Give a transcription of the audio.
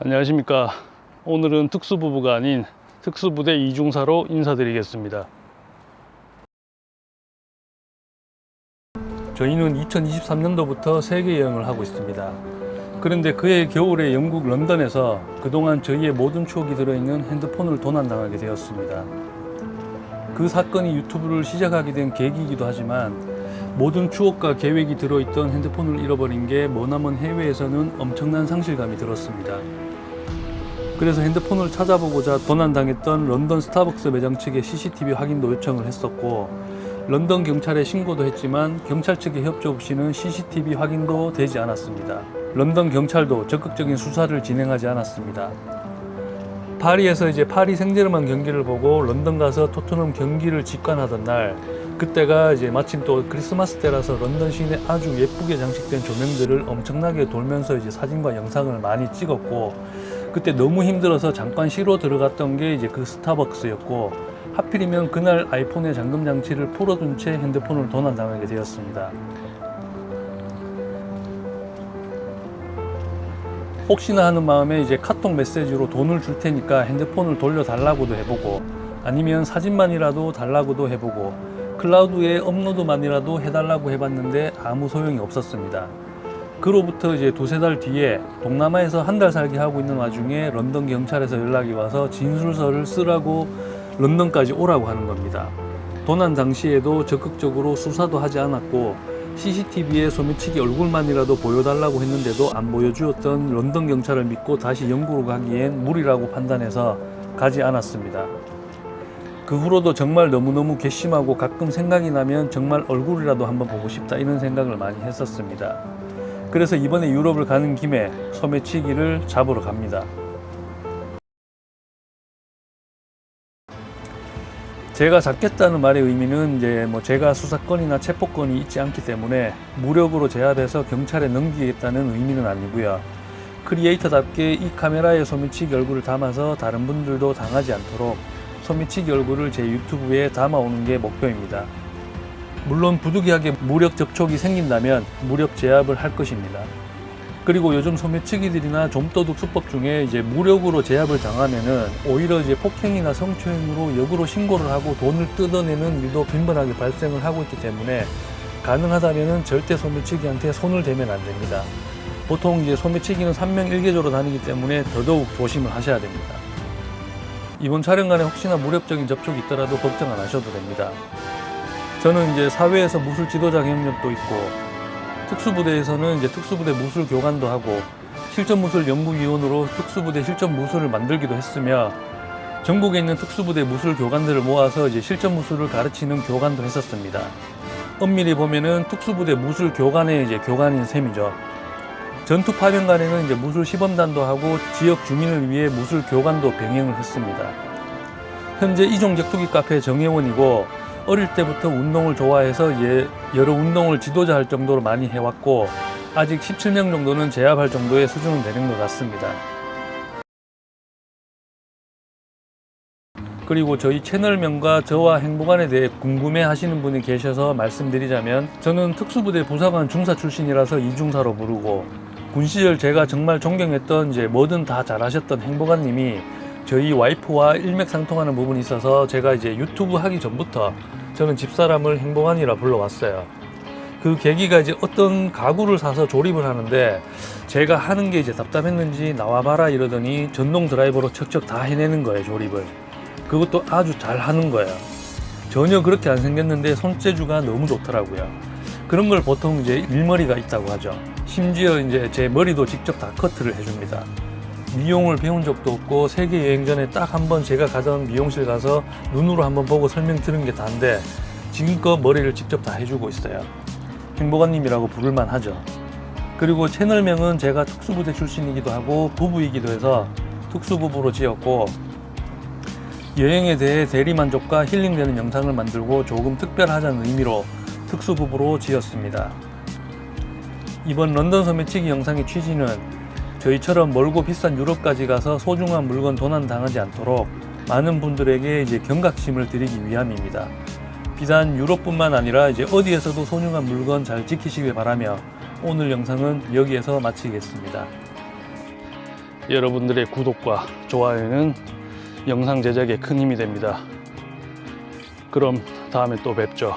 안녕하십니까. 오늘은 특수부부가 아닌 특수부대 이중사로 인사드리겠습니다. 저희는 2023년도부터 세계 여행을 하고 있습니다. 그런데 그해 겨울에 영국 런던에서 그동안 저희의 모든 추억이 들어있는 핸드폰을 도난당하게 되었습니다. 그 사건이 유튜브를 시작하게 된 계기이기도 하지만 모든 추억과 계획이 들어있던 핸드폰을 잃어버린 게 머나먼 해외에서는 엄청난 상실감이 들었습니다. 그래서 핸드폰을 찾아보고자 도난당했던 런던 스타벅스 매장 측에 CCTV 확인도 요청을 했었고 런던 경찰에 신고도 했지만 경찰 측의 협조 없이는 CCTV 확인도 되지 않았습니다. 런던 경찰도 적극적인 수사를 진행하지 않았습니다. 파리에서 이제 파리 생제르만 경기를 보고 런던 가서 토트넘 경기를 직관하던 날 그때가 이제 마침 또 크리스마스 때라서 런던 시내 아주 예쁘게 장식된 조명들을 엄청나게 돌면서 이제 사진과 영상을 많이 찍었고 그때 너무 힘들어서 잠깐 쉬러 들어갔던 게 이제 그 스타벅스였고 하필이면 그날 아이폰의 잠금 장치를 풀어둔 채 핸드폰을 도난당하게 되었습니다. 혹시나 하는 마음에 이제 카톡 메시지로 돈을 줄 테니까 핸드폰을 돌려달라고도 해보고 아니면 사진만이라도 달라고도 해보고 클라우드에 업로드만이라도 해달라고 해봤는데 아무 소용이 없었습니다. 그로부터 이제 두세 달 뒤에 동남아에서 한 달 살기 하고 있는 와중에 런던 경찰에서 연락이 와서 진술서를 쓰라고 런던까지 오라고 하는 겁니다. 도난 당시에도 적극적으로 수사도 하지 않았고 CCTV에 소매치기 얼굴만이라도 보여달라고 했는데도 안 보여주었던 런던 경찰을 믿고 다시 영국으로 가기엔 무리라고 판단해서 가지 않았습니다. 그 후로도 정말 너무너무 괘씸하고 가끔 생각이 나면 정말 얼굴이라도 한번 보고 싶다 이런 생각을 많이 했었습니다. 그래서 이번에 유럽을 가는 김에 소매치기를 잡으러 갑니다. 제가 잡겠다는 말의 의미는 이제 뭐 제가 수사권이나 체포권이 있지 않기 때문에 무력으로 제압해서 경찰에 넘기겠다는 의미는 아니고요. 크리에이터답게 이 카메라에 소매치기 얼굴을 담아서 다른 분들도 당하지 않도록 소매치기 얼굴을 제 유튜브에 담아오는 게 목표입니다. 물론 부득이하게 무력 접촉이 생긴다면 무력 제압을 할 것입니다. 그리고 요즘 소매치기들이나 좀도둑 수법 중에 이제 무력으로 제압을 당하면은 오히려 이제 폭행이나 성추행으로 역으로 신고를 하고 돈을 뜯어내는 일도 빈번하게 발생을 하고 있기 때문에 가능하다면은 절대 소매치기한테 손을 대면 안 됩니다. 보통 이제 소매치기는 3명 1개조로 다니기 때문에 더더욱 조심을 하셔야 됩니다. 이번 촬영간에 혹시나 무력적인 접촉이 있더라도 걱정 안 하셔도 됩니다. 저는 이제 사회에서 무술 지도자 경력도 있고 특수부대에서는 이제 특수부대 무술 교관도 하고 실전 무술 연구위원으로 특수부대 실전 무술을 만들기도 했으며 전국에 있는 특수부대 무술 교관들을 모아서 이제 실전 무술을 가르치는 교관도 했었습니다. 엄밀히 보면은 특수부대 무술 교관의 이제 교관인 셈이죠. 전투 파병간에는 이제 무술 시범단도 하고 지역 주민을 위해 무술 교관도 병행을 했습니다. 현재 이종 격투기 카페 정회원이고 어릴 때부터 운동을 좋아해서 예, 여러 운동을 지도자 할 정도로 많이 해왔고 아직 17명 정도는 제압할 정도의 수준은 되는 것 같습니다. 그리고 저희 채널명과 저와 행복안에 대해 궁금해 하시는 분이 계셔서 말씀드리자면 저는 특수부대 부사관 중사 출신이라서 이중사로 부르고 군 시절 제가 정말 존경했던 이제 뭐든 다 잘하셨던 행복안님이 저희 와이프와 일맥상통하는 부분이 있어서 제가 이제 유튜브 하기 전부터 저는 집사람을 행복한이라 불러왔어요. 그 계기가 이제 어떤 가구를 사서 조립을 하는데 제가 하는 게 이제 답답했는지 나와봐라 이러더니 전동 드라이버로 척척 다 해내는 거예요 조립을. 그것도 아주 잘 하는 거예요. 전혀 그렇게 안 생겼는데 손재주가 너무 좋더라고요. 그런 걸 보통 이제 일머리가 있다고 하죠. 심지어 이제 제 머리도 직접 다 커트를 해줍니다. 미용을 배운 적도 없고 세계 여행 전에 딱 한 번 제가 가던 미용실 가서 눈으로 한번 보고 설명 들은 게 다인데 지금껏 머리를 직접 다 해주고 있어요. 행복한님이라고 부를만 하죠. 그리고 채널명은 제가 특수부대 출신이기도 하고 부부이기도 해서 특수부부로 지었고 여행에 대해 대리만족과 힐링되는 영상을 만들고 조금 특별하자는 의미로 특수부부로 지었습니다. 이번 런던 섬의 치기 영상의 취지는 저희처럼 멀고 비싼 유럽까지 가서 소중한 물건 도난당하지 않도록 많은 분들에게 이제 경각심을 드리기 위함입니다. 비단 유럽뿐만 아니라 이제 어디에서도 소중한 물건 잘 지키시길 바라며 오늘 영상은 여기에서 마치겠습니다. 여러분들의 구독과 좋아요는 영상 제작에 큰 힘이 됩니다. 그럼 다음에 또 뵙죠.